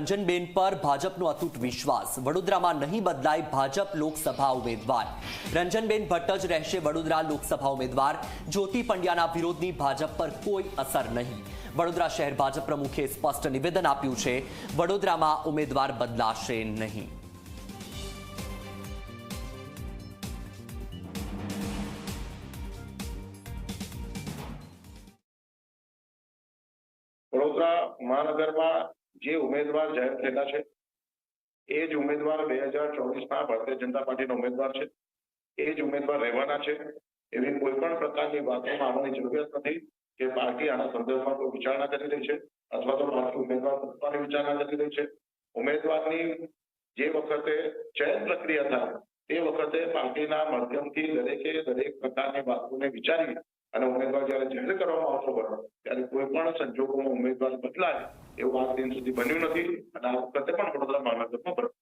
રંજનબેન પર ભાજપનો અતૂટ વિશ્વાસ વડોદરામાં નહીં બદલાય ભાજપ લોકસભા ઉમેદવાર રંજનબેન ભટ્ટ જ રહેશે વડોદરા લોકસભા ઉમેદવાર જ્યોતિ પંડ્યાના વિરોધની ભાજપ પર કોઈ અસર નહીં વડોદરા શહેર ભાજપ પ્રમુખે સ્પષ્ટ નિવેદન આપ્યું છે વડોદરામાં ઉમેદવાર બદલાશે નહીં વડોદરા મહાનગરમાં જે ઉમેદવાર જાહેર થયેલા છે, એ જ ઉમેદવાર બે હજાર ચોવીસમાં ભારતીય જનતા પાર્ટીના ઉમેદવાર છે, એ જ ઉમેદવાર રહેવાના છે. એવી કોઈ પણ પ્રકારની વાતોમાં આવવાની જરૂરિયાત નથી કે પાર્ટી આના સંદર્ભમાં કોઈ વિચારણા કરી રહી છે અથવા તો પાર્ટી ઉમેદવાર મૂકવાની વિચારણા કરી રહી છે. ઉમેદવારની જે વખતે ચયન પ્રક્રિયા થાય, તે વખતે પાર્ટીના માધ્યમથી દરેકે દરેક પ્રકારની વાતોને વિચારી અને ઉમેદવાર હોય. ત્યારે કોઈ પણ સંજોગોમાં ઉમેદવાર બદલાય, એવું આજ દિન સુધી બન્યું નથી. અને આ વખતે પણ વડોદરા મહાનગરમાં બન્યું